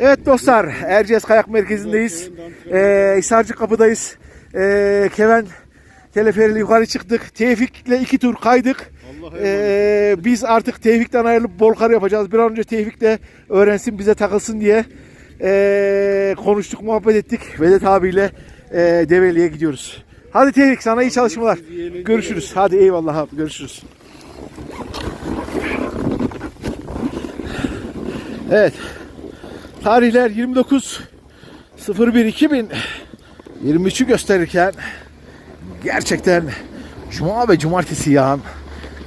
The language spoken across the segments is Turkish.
Evet dostlar, Erciyes Kayak Merkezi'ndeyiz. Ee, Hisarcı Kapı'dayız. Ee, Keven teleferiyle yukarı çıktık. Tevfik'le iki tur kaydık. Ee, biz artık Tevfik'ten ayrılıp Bolkar yapacağız. Bir an önce Tevfik'le öğrensin, bize takılsın diye ee, konuştuk, muhabbet ettik. Vedat abiyle ee, Develi'ye gidiyoruz. Hadi Tevfik sana iyi çalışmalar. Görüşürüz. Hadi eyvallah abi görüşürüz. Evet. Tarihler 29 01 2000 23'ü gösterirken gerçekten Cuma ve Cumartesi yağan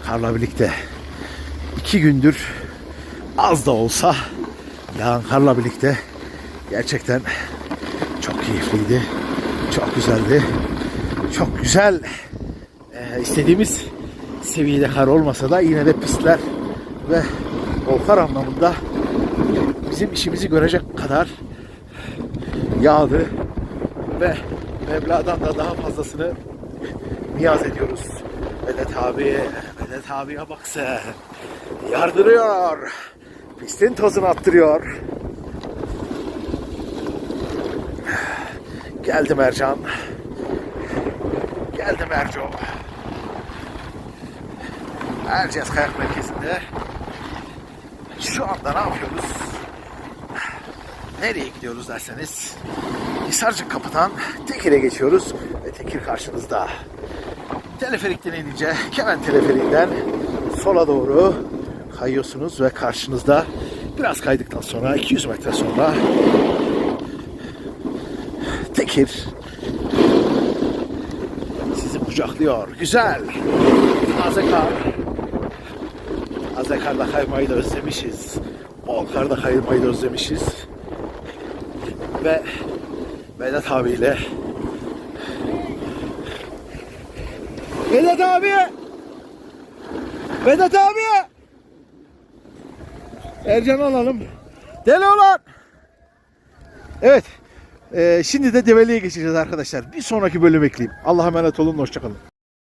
karla birlikte iki gündür az da olsa yağan karla birlikte gerçekten çok keyifliydi. Çok güzeldi. Çok güzel e, istediğimiz seviyede kar olmasa da yine de pistler ve volkan anlamında bizim işimizi görecek kadar yağdı ve Mevla'dan da daha fazlasını niyaz ediyoruz. Vedat abi, Vedat abiye bak sen. Yardırıyor. Pistin tozunu attırıyor. Geldim Ercan. Geldim Erco. Erciyes Kayak Merkezi'nde. Şu anda ne yapıyoruz? Nereye gidiyoruz derseniz Hisarcık kapıdan Tekir'e geçiyoruz ve Tekir karşınızda. Teleferikten inince Kemen teleferiğinden sola doğru kayıyorsunuz ve karşınızda biraz kaydıktan sonra 200 metre sonra Tekir sizi kucaklıyor. Güzel. Taze kar. Taze karda kaymayı da özlemişiz. Bol karda kaymayı da özlemişiz. Ve Vedat abiyle Vedat abi Vedat abi Ercan'ı alalım. Deli olan. Evet. Ee, şimdi de Develi'ye geçeceğiz arkadaşlar. Bir sonraki bölüm ekleyeyim. Allah'a emanet olun. Hoşçakalın.